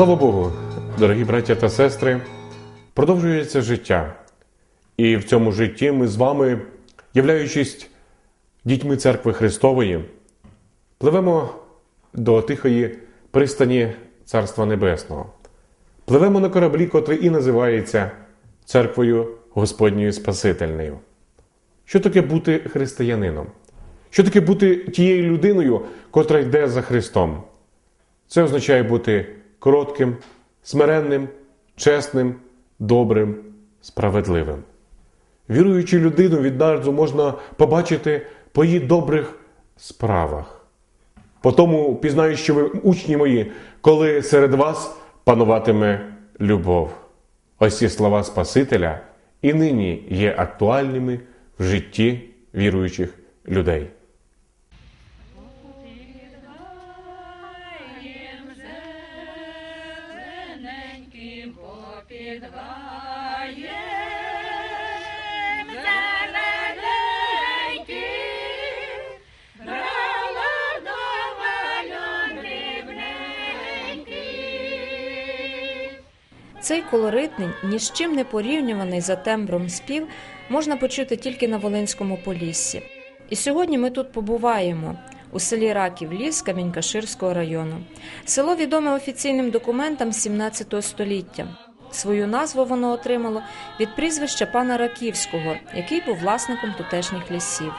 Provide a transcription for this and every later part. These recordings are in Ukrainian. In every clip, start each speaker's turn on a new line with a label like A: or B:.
A: Слава Богу, дорогі браття та сестри, продовжується життя. І в цьому житті ми з вами, являючись дітьми церкви Христової, пливемо до тихої пристані Царства Небесного. Пливемо на кораблі, котрий і називається Церквою Господньою Спасительною. Що таке бути християнином? Що таке бути тією людиною, котра йде за Христом? Це означає бути коротким, смиренним, чесним, добрим, справедливим. Віруючу людину відразу можна побачити по її добрих справах. По тому пізнаю, що ви учні мої, коли серед вас пануватиме любов. Ось ці слова Спасителя і нині є актуальними в житті віруючих людей.
B: Цей колоритний, ні з чим не порівнюваний за тембром спів можна почути тільки на Волинському Поліссі. І сьогодні ми тут побуваємо у селі Раків Ліс Камінькаширського району. Село відоме офіційним документам 17 століття. Свою назву воно отримало від прізвища пана Раківського, який був власником тутешніх лісів.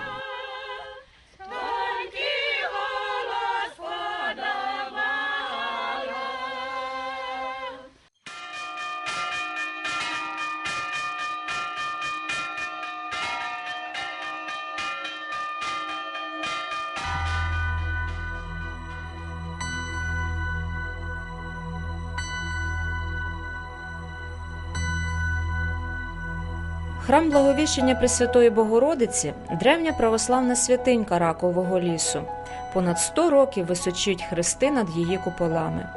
B: Благовіщення Пресвятої Богородиці древня православна святинька Ракового лісу. Понад 100 років височить хрести над її куполами.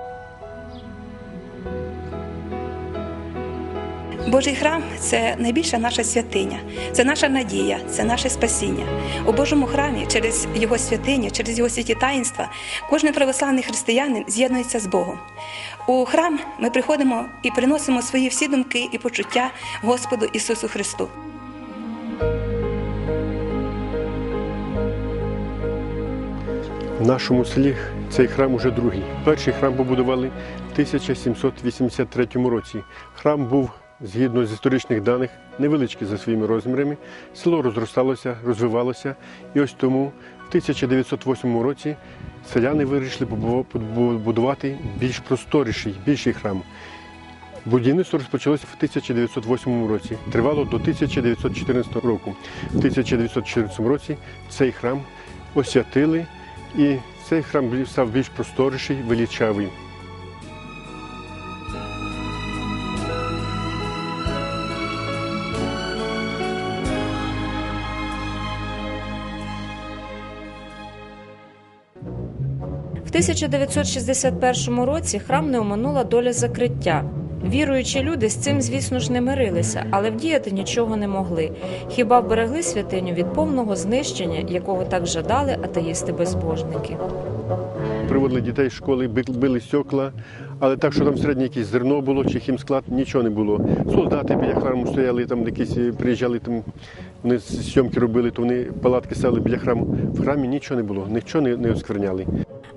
C: Божий храм це найбільша наша святиня, це наша надія, це наше спасіння. У Божому храмі через його святиню, через його святі таїнства, кожен православний християнин з'єднується з Богом. У храм ми приходимо і приносимо свої всі думки і почуття Господу Ісусу Христу.
D: В нашому селі цей храм уже другий. Перший храм побудували в 1783 році. Храм був, згідно з історичних даних, невеличкий за своїми розмірами. Село розросталося, розвивалося, і ось тому 1908 році селяни вирішили побу- побудувати більш просторіший, більший храм. Будівництво розпочалося в 1908 році, тривало до 1914 року. В 1914 році цей храм освятили, і цей храм став більш просторіший, величавий.
B: 1961 році храм не оминула доля закриття. Віруючі люди з цим, звісно ж, не мирилися, але вдіяти нічого не могли. Хіба вберегли святиню від повного знищення, якого так жадали атеїсти-безбожники.
D: Приводили дітей з школи, би- били стекла, але так, що там середнє якесь зерно було чи хімсклад, нічого не було. Солдати біля храму стояли, там якісь е, приїжджали, там вони зйомки робили, то вони палатки ставили біля храму. В храмі нічого не було, нічого не, не оскверняли.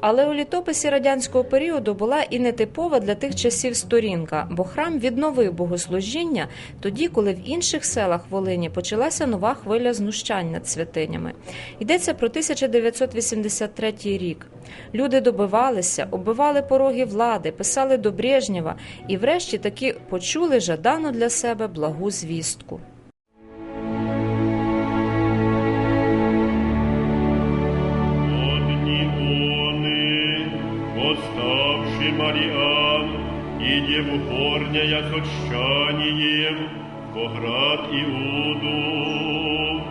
B: Але у літописі радянського періоду була і нетипова для тих часів сторінка, бо храм відновив богослужіння тоді, коли в інших селах Волині почалася нова хвиля знущань над святинями. Йдеться про 1983 рік. Люди добивалися, оббивали пороги влади, писали до Брежнєва і, врешті, таки почули жадану для себе благу звістку.
E: горняя с отчаянием, во град Иуду,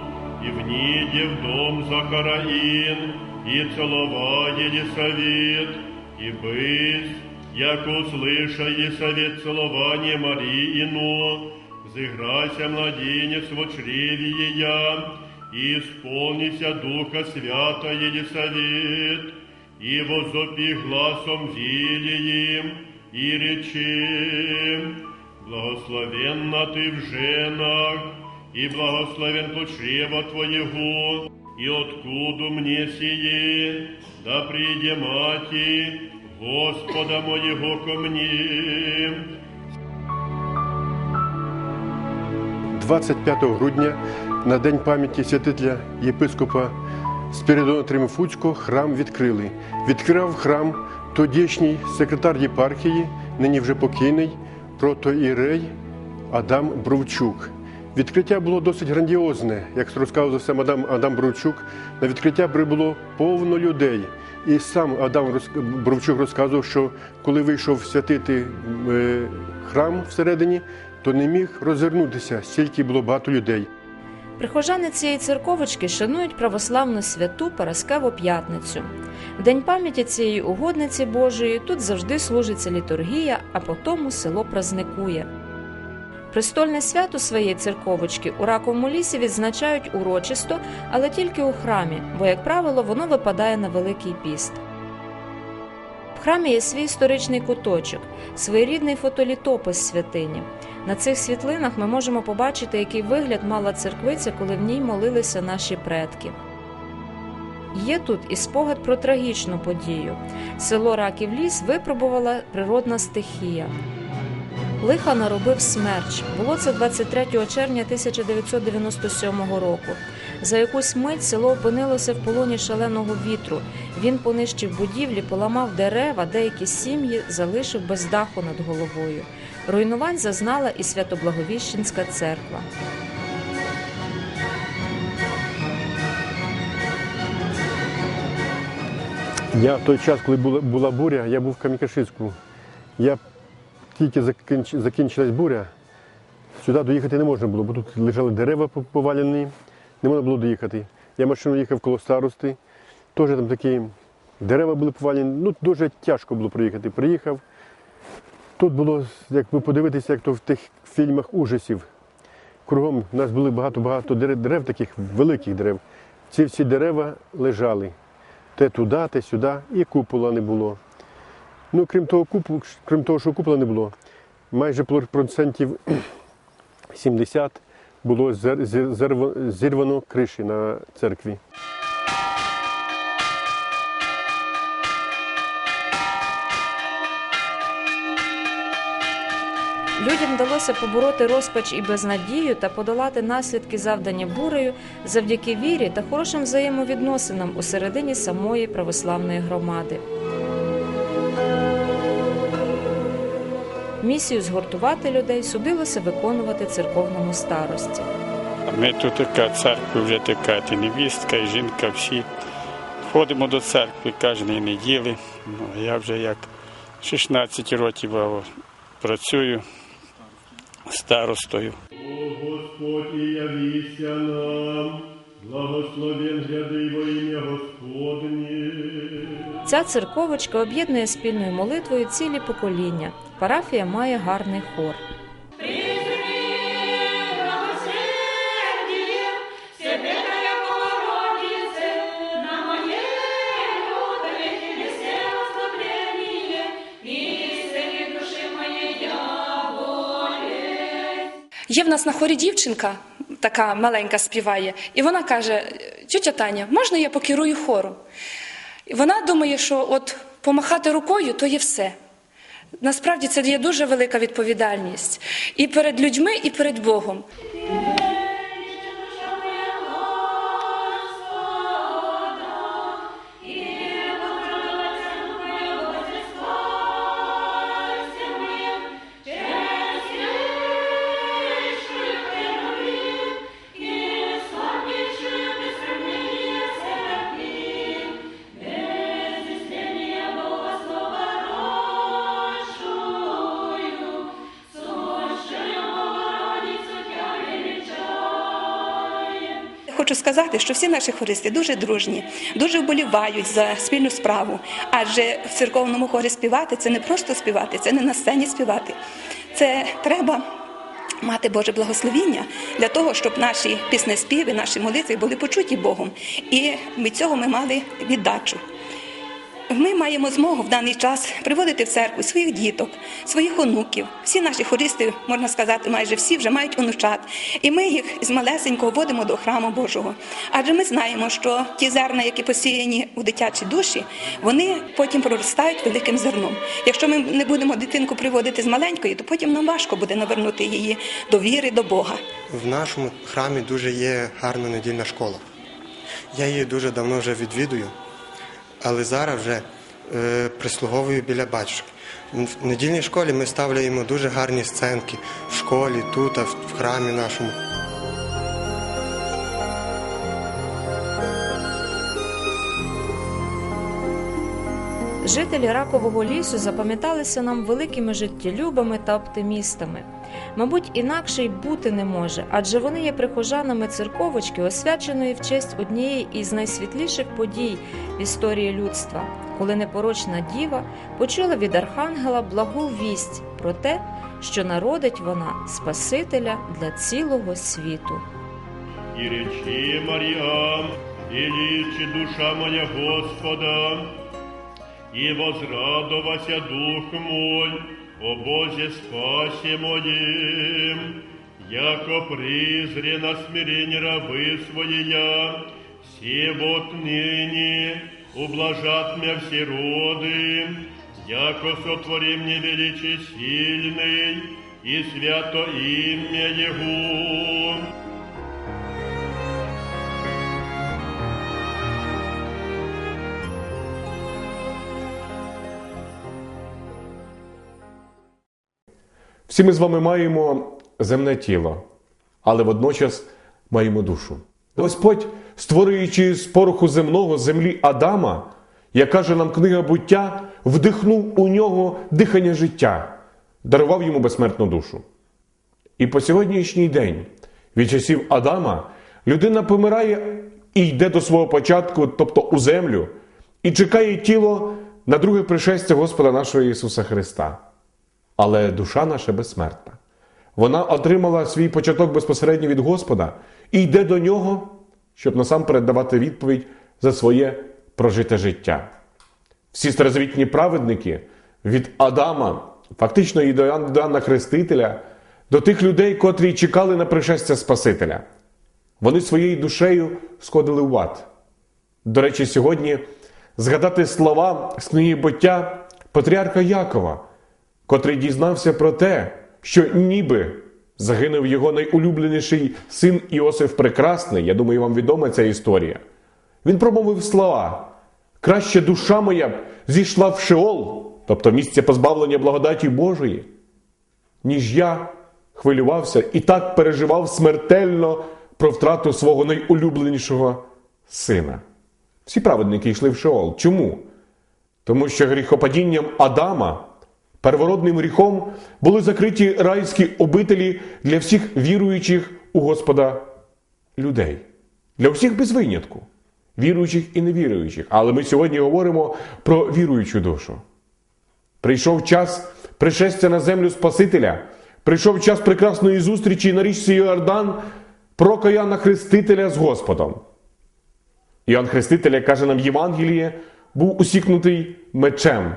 E: и в ниде в дом Захараин, и целовая Елисавет, и бысь, як услыша Елисавет целование Мариину, взыграйся, младенец, в чреве ея, и исполнися Духа Свята Елисавет, и возопи гласом зилием, и речем, благословенна ты в женах, и благословен плод чрева Твоего, и откуда мне сие, да приде мати Господа моего ко мне.
D: 25 грудня на день пам'яті святителя єпископа Спіридона Тримофуцького храм відкрили. Відкрив храм тодішній секретар єпархії, нині вже покійний, протоірей Адам Бровчук. Відкриття було досить грандіозне, як розказував сам Адам, Адам Бровчук. На відкриття прибуло повно людей. І сам Адам Бровчук розказував, що коли вийшов святити е, храм всередині, то не міг розвернутися, стільки було багато людей.
B: Прихожани цієї церковочки шанують православну святу Параскеву п'ятницю. В день пам'яті цієї угодниці Божої тут завжди служиться літургія, а потому село праздникує. Престольне свято своєї церковочки у раковому лісі відзначають урочисто, але тільки у храмі, бо, як правило, воно випадає на Великий піст. Храмі є свій історичний куточок, своєрідний фотолітопис святині. На цих світлинах ми можемо побачити, який вигляд мала церквиця, коли в ній молилися наші предки. Є тут і спогад про трагічну подію. Село Раків Ліс випробувала природна стихія. Лиха наробив смерч. Було це 23 червня 1997 року. За якусь мить село опинилося в полоні шаленого вітру. Він понищив будівлі, поламав дерева, деякі сім'ї залишив без даху над головою. Руйнувань зазнала і Святоблаговіщенська церква.
D: Я в той час, коли була, була буря, я був в Кам'якашицьку. Я тільки закінч, закінчилась буря, сюди доїхати не можна було, бо тут лежали дерева по- повалені, не можна було доїхати. Я машину їхав коло старости, теж там такі дерева були повалені, ну дуже тяжко було проїхати. Приїхав. Тут було, як ви подивитеся, як то в тих фільмах ужасів. Кругом у нас було багато-багато дерев, таких великих дерев. Ці всі дерева лежали. Те туди, те сюди, і купола не було. Ну, крім того, купу, крім того, що купола не було, майже процентів 70 було зірвано криші на церкві.
B: Людям вдалося побороти розпач і безнадію та подолати наслідки завдання бурею завдяки вірі та хорошим взаємовідносинам у середині самої православної громади. Місію згуртувати людей судилося виконувати церковному старості.
F: Ми тут така церква, вже така і невістка, і жінка всі. Ходимо до церкви кожної неділі. Ну, я вже як 16 років працюю старостою.
E: О Господь, і явися нам, благословен гряди.
B: Ця церковочка об'єднує спільною молитвою цілі покоління. Парафія має гарний хор.
C: Є в нас на хорі дівчинка, така маленька співає, і вона каже: тетя Таня, можна я покерую хором? І вона думає, що от помахати рукою то є все. Насправді це є дуже велика відповідальність і перед людьми, і перед Богом. Сказати, що всі наші хористи дуже дружні, дуже вболівають за спільну справу. Адже в церковному хорі співати це не просто співати, це не на сцені співати. Це треба мати Боже благословіння для того, щоб наші піснеспіви, наші молитви були почуті Богом. І від цього ми мали віддачу. Ми маємо змогу в даний час приводити в церкву своїх діток, своїх онуків. Всі наші хористи, можна сказати, майже всі вже мають онучат. І ми їх з малесенького водимо до храму Божого. Адже ми знаємо, що ті зерна, які посіяні у дитячі душі, вони потім проростають великим зерном. Якщо ми не будемо дитинку приводити з маленької, то потім нам важко буде навернути її до віри, до Бога.
G: В нашому храмі дуже є гарна недільна школа. Я її дуже давно вже відвідую, але зараз вже е, прислуговую біля батюшки. В недільній школі ми ставляємо дуже гарні сценки в школі, тут, в храмі нашому.
B: Жителі ракового лісу запам'яталися нам великими життєлюбами та оптимістами. Мабуть, інакше й бути не може, адже вони є прихожанами церковочки, освяченої в честь однієї із найсвітліших подій в історії людства, коли непорочна діва почула від архангела благу вість про те, що народить вона Спасителя для цілого світу.
E: И речи Марьям, и личи душа моя Господа, и возрадовася дух мой, о Бозе спасе моим, яко призре на смирение рабы своя, все вот ныне ублажат меня все роды, яко сотвори мне величие сильный, и свято имя Его.
A: Всі ми з вами маємо земне тіло, але водночас маємо душу. Господь, створюючи з пороху земного землі Адама, як каже нам книга буття, вдихнув у нього дихання життя, дарував йому безсмертну душу. І по сьогоднішній день, від часів Адама, людина помирає і йде до свого початку, тобто у землю, і чекає тіло на друге пришестя Господа нашого Ісуса Христа. Але душа наша безсмертна. Вона отримала свій початок безпосередньо від Господа і йде до нього, щоб насамперед давати відповідь за своє прожите життя. Всі старозавітні праведники від Адама, фактично і до Іоанна Хрестителя, до тих людей, котрі чекали на пришестя Спасителя. Вони своєю душею сходили в ад. До речі, сьогодні згадати слова з книги буття Патріарха Якова, котрий дізнався про те, що ніби загинув його найулюбленіший син Іосиф Прекрасний. Я думаю, вам відома ця історія. Він промовив слова: краще душа моя б зійшла в Шеол, тобто місце позбавлення благодаті Божої, ніж я хвилювався і так переживав смертельно про втрату свого найулюбленішого сина. Всі праведники йшли в Шеол. Чому? Тому що гріхопадінням Адама, первородним гріхом, були закриті райські обителі для всіх віруючих у Господа людей. Для всіх без винятку, віруючих і невіруючих. Але ми сьогодні говоримо про віруючу душу. Прийшов час пришестя на землю Спасителя, прийшов час прекрасної зустрічі на річці Йордан про Каяна Хрестителя з Господом. Іоанн Хреститель, як каже нам Євангеліє, був усікнутий мечем.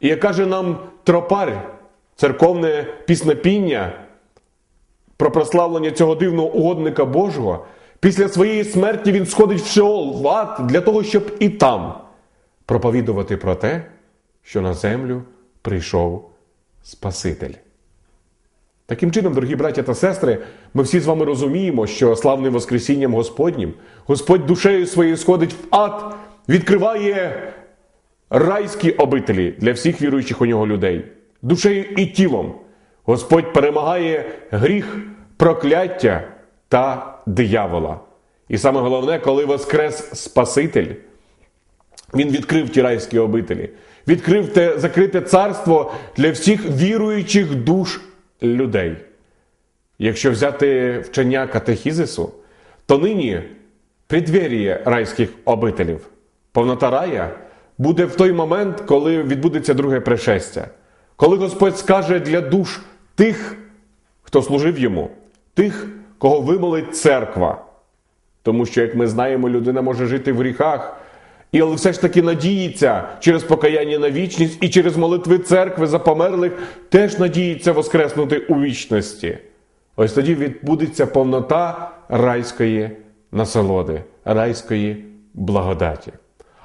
A: І як каже нам тропар, церковне піснопіння про прославлення цього дивного угодника Божого, після своєї смерті він сходить в Шеол, в ад, для того, щоб і там проповідувати про те, що на землю прийшов Спаситель. Таким чином, дорогі браття та сестри, ми всі з вами розуміємо, що славним Воскресінням Господнім Господь душею своєю сходить в ад, відкриває райські обителі для всіх віруючих у нього людей, душею і тілом. Господь перемагає гріх, прокляття та диявола. І саме головне, коли воскрес Спаситель, він відкрив ті райські обителі, відкрив те закрите царство для всіх віруючих душ людей. Якщо взяти вчення катехізису, то нині преддверіє райських обителів, повнота рая буде в той момент, коли відбудеться друге пришестя, коли Господь скаже для душ тих, хто служив йому, тих, кого вимолить церква. Тому що, як ми знаємо, людина може жити в гріхах І але все ж таки надіється через покаяння на вічність і через молитви церкви за померлих теж надіється воскреснути у вічності. Ось тоді відбудеться повнота райської насолоди, райської благодаті.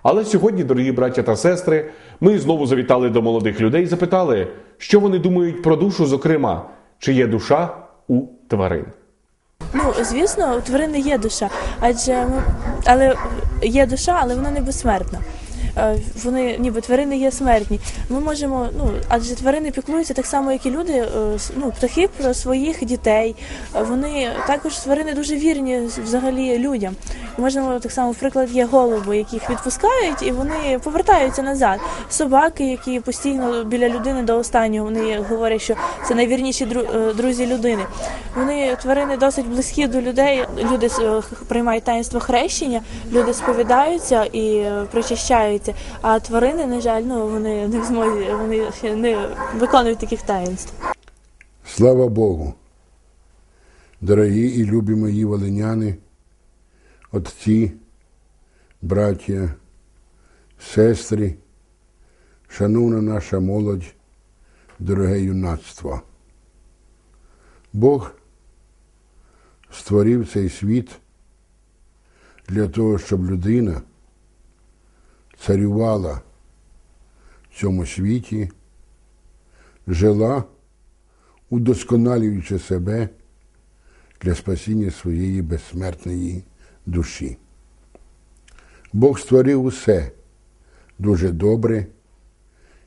A: Але сьогодні, дорогі браття та сестри, ми знову завітали до молодих людей і запитали, що вони думають про душу, зокрема, чи є душа у тварин.
H: Ну, звісно, у тварини є душа, адже але є душа, але вона не безсмертна. Е, Вони ніби тварини є смертні. Ми можемо, ну адже тварини піклуються так само, як і люди, е, ну птахи про своїх дітей. Е, Вони також тварини дуже вірні взагалі людям. Можемо так само, наприклад, є голуби, яких відпускають, і вони повертаються назад. Собаки, які постійно біля людини до останнього, вони говорять, що це найвірніші друзі людини. Вони тварини досить близькі до людей. Люди приймають таїнство хрещення, люди сповідаються і е, причащаються. А тварини, на жаль, ну вони не в змозі, вони ще не виконують таких таїнств.
I: Слава Богу! Дорогі і любі мої волиняни, отці, браття, сестри, шановна наша молодь, дороге юнацтво. Бог створив цей світ для того, щоб людина царювала в цьому світі, жила удосконалюючи себе для спасіння своєї безсмертної душі. Бог створив усе дуже добре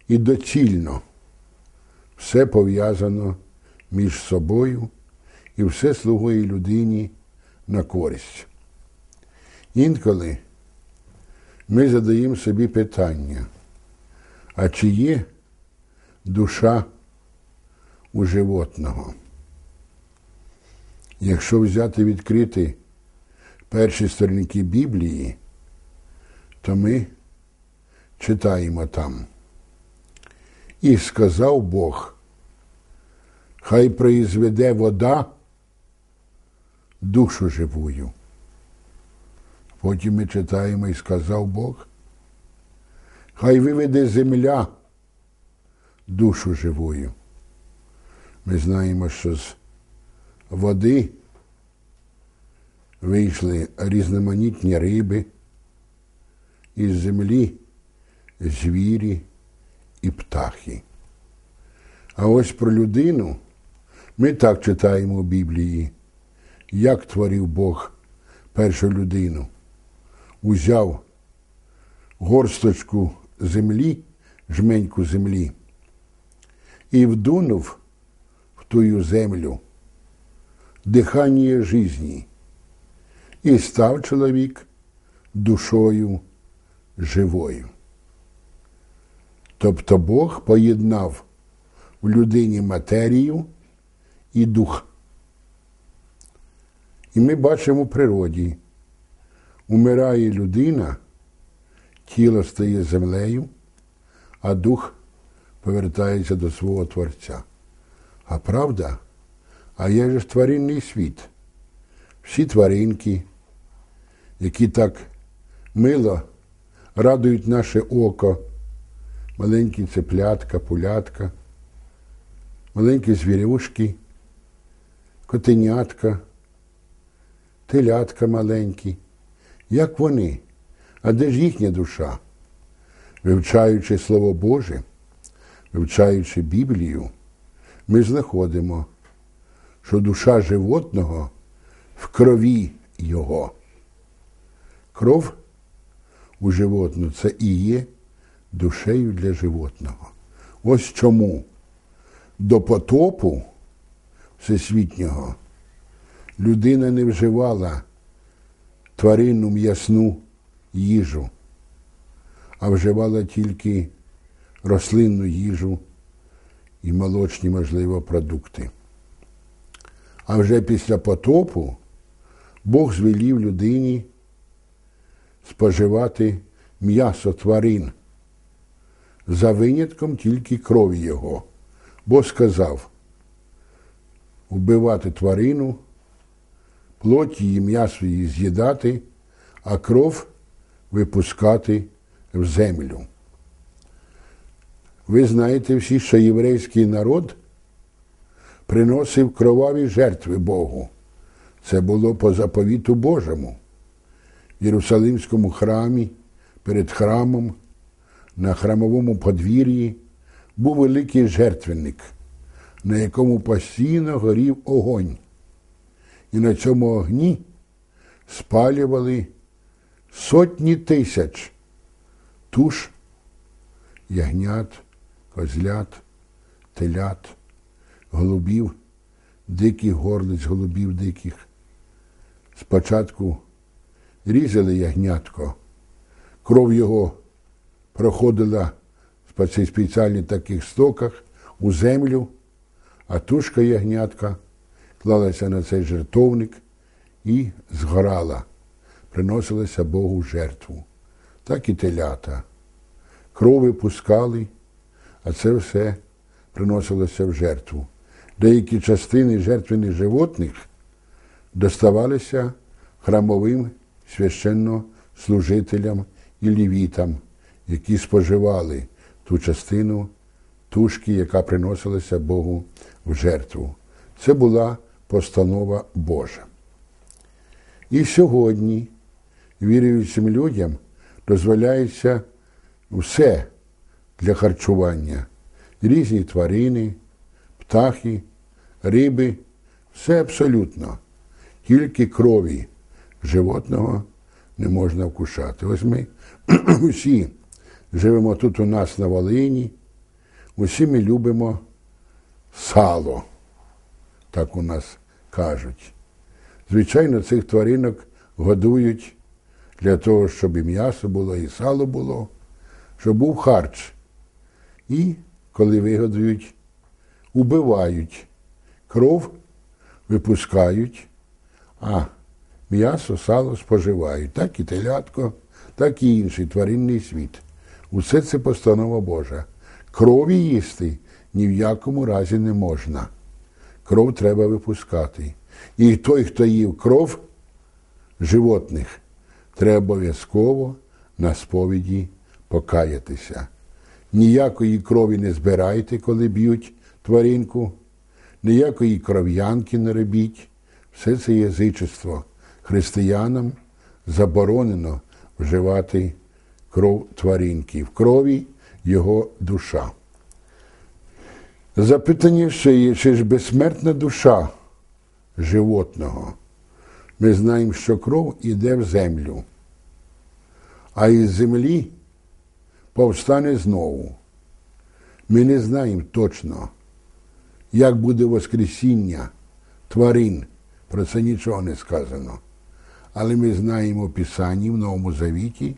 I: і доцільно. Все пов'язано між собою і все слугує людині на користь. Інколи ми задаємо собі питання, а чи є душа у животного. Якщо взяти відкрити перші сторінки Біблії, то ми читаємо там. І сказав Бог, хай произведе вода душу живую. Потім ми читаємо і сказав Бог, хай виведе земля душу живую. Ми знаємо, що з води вийшли різноманітні риби, із землі звірі і птахи. А ось про людину ми так читаємо у Біблії, як творив Бог першу людину. Узяв горсточку землі, жменьку землі, і вдунув в тую землю дихання житті, і став чоловік душою живою. Тобто Бог поєднав в людині матерію і дух. І ми бачимо в природі, умирає людина, тіло стає землею, а дух повертається до свого Творця. А правда, а є ж тваринний світ. Всі тваринки, які так мило радують наше око, маленькі цеплятка, пулятка, маленькі звірюшки, котенятка, телятка маленькі. Як вони? А де ж їхня душа? Вивчаючи Слово Боже, вивчаючи Біблію, ми знаходимо, що душа животного в крові його. Кров у животного це і є душею для животного. Ось чому до потопу всесвітнього людина не вживала тваринну м'ясну їжу, а вживала тільки рослинну їжу і молочні, можливо, продукти. А вже після потопу Бог звелів людині споживати м'ясо тварин за винятком тільки крові його, бо сказав вбивати тварину, плоть її, м'ясо її з'їдати, а кров випускати в землю. Ви знаєте всі, що єврейський народ приносив кроваві жертви Богу. Це було по заповіту Божому. В Єрусалимському храмі, перед храмом, на храмовому подвір'ї був великий жертвенник, на якому постійно горів огонь. І на цьому огні спалювали сотні тисяч туш, ягнят, козлят, телят, голубів, диких горлиць, голубів диких. Спочатку різали ягнятко, кров його проходила в цих спеціальних таких стоках у землю, а тушка ягнятка клалася на цей жертовник і згорала, приносилася Богу жертву. Так і телята. Крови пускали, а це все приносилося в жертву. Деякі частини жертвених животних доставалися храмовим священнослужителям і лівітам, які споживали ту частину тушки, яка приносилася Богу в жертву. Це була постанова Божа. І сьогодні віруючим людям дозволяється все для харчування. Різні тварини, птахи, риби, все абсолютно. Тільки крові животного не можна вкушати. Ось ми усі живемо тут у нас на Волині, усі ми любимо сало, так у нас кажуть. Звичайно, цих тваринок годують для того, щоб і м'ясо було, і сало було, щоб був харч. І коли вигодують, убивають кров, випускають, а м'ясо, сало споживають. Так і телятко, так і інший тваринний світ. Усе це постанова Божа. Крові їсти ні в якому разі не можна. Кров треба випускати. І той, хто їв кров животних, треба обов'язково на сповіді покаятися. Ніякої крові не збирайте, коли б'ють тваринку, ніякої кров'янки не робіть. Все це язичество. Християнам заборонено вживати кров тваринки. В крові його душа. Запитання ще є, чи ж безсмертна душа животного. Ми знаємо, що кров іде в землю, а із землі повстане знову. Ми не знаємо точно, як буде Воскресіння тварин. Про це нічого не сказано. Але ми знаємо в Писанні в Новому Завіті,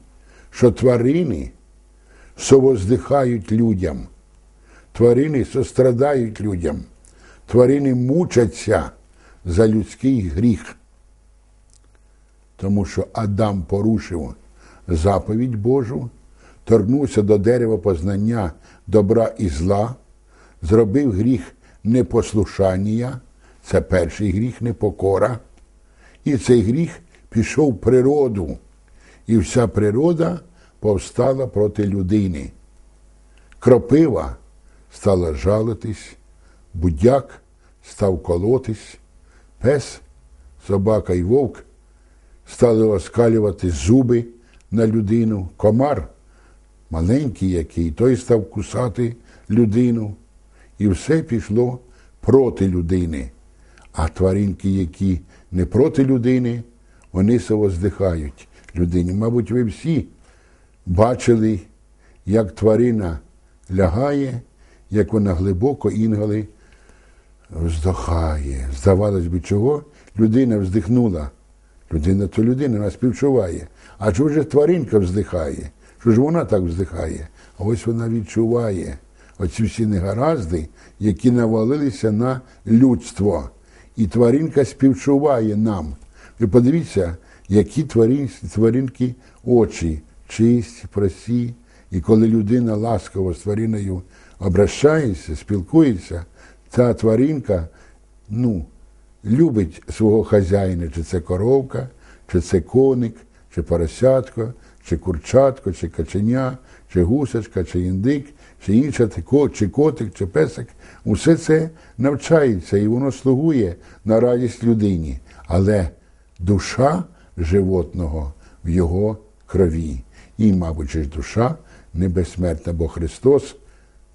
I: що тварини совоздихають людям, тварини сострадають людям, тварини мучаться за людський гріх. Тому що Адам порушив заповідь Божу, торкнувся до дерева познання добра і зла, зробив гріх непослушання, це перший гріх непокора. І цей гріх пішов в природу, і вся природа повстала проти людини. Кропива стала жалитись, будяк став колотись, пес, собака і вовк стали оскалювати зуби на людину, комар, маленький який, той став кусати людину. І все пішло проти людини. А тваринки, які не проти людини, вони совоздихають людині. Мабуть, ви всі бачили, як тварина лягає, як вона глибоко інколи вздохає. Здавалось би, чого? Людина вздихнула. Людина то людина, вона співчуває. А чого ж тваринка вздихає? Що ж вона так вздихає? А ось вона відчуває оці всі негаразди, які навалилися на людство. І тваринка співчуває нам. Ви подивіться, які тварин, тваринки очі, чисті, прості. І коли людина ласково з твариною обращається, спілкується, ця тваринка ну, любить свого хазяїна, чи це коровка, чи це коник, чи поросятко, чи курчатко, чи каченя, чи гусочка, чи індик, чи інша, чи котик, чи песик. Усе це навчається і воно слугує на радість людині. Але душа животного в його крові. І, мабуть, ж душа не безсмертна, бо Христос,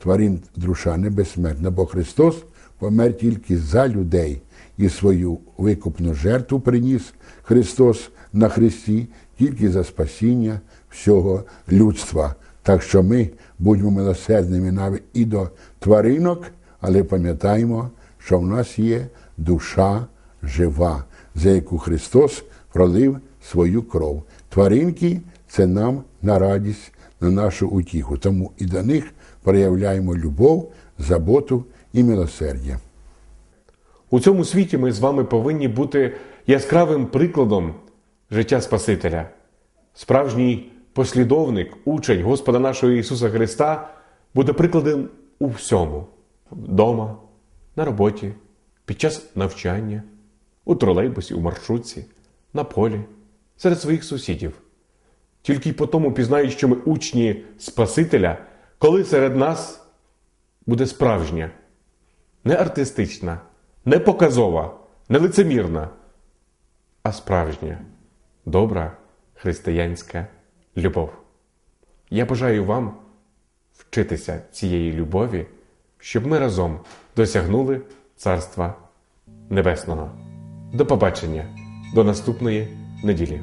I: тварин душа небезсмертна, бо Христос помер тільки за людей і свою викупну жертву приніс Христос на Христі тільки за спасіння всього людства. Так що ми будьмо милосердними навіть і до тваринок, але пам'ятаємо, що в нас є душа жива, за яку Христос пролив свою кров. Тваринки це нам на радість, на нашу утіху. Тому і до них проявляємо любов, заботу і милосердя.
A: У цьому світі ми з вами повинні бути яскравим прикладом життя Спасителя. Справжній послідовник, учень Господа нашого Ісуса Христа буде прикладом у всьому: вдома, на роботі, під час навчання, у тролейбусі, у маршрутці, на полі, серед своїх сусідів. Тільки й по тому пізнають, що ми учні Спасителя, коли серед нас буде справжня, не артистична, не показова, не лицемірна, а справжня, добра християнська любов. Я бажаю вам вчитися цієї любові, щоб ми разом досягнули Царства Небесного. До побачення, до наступної неділі.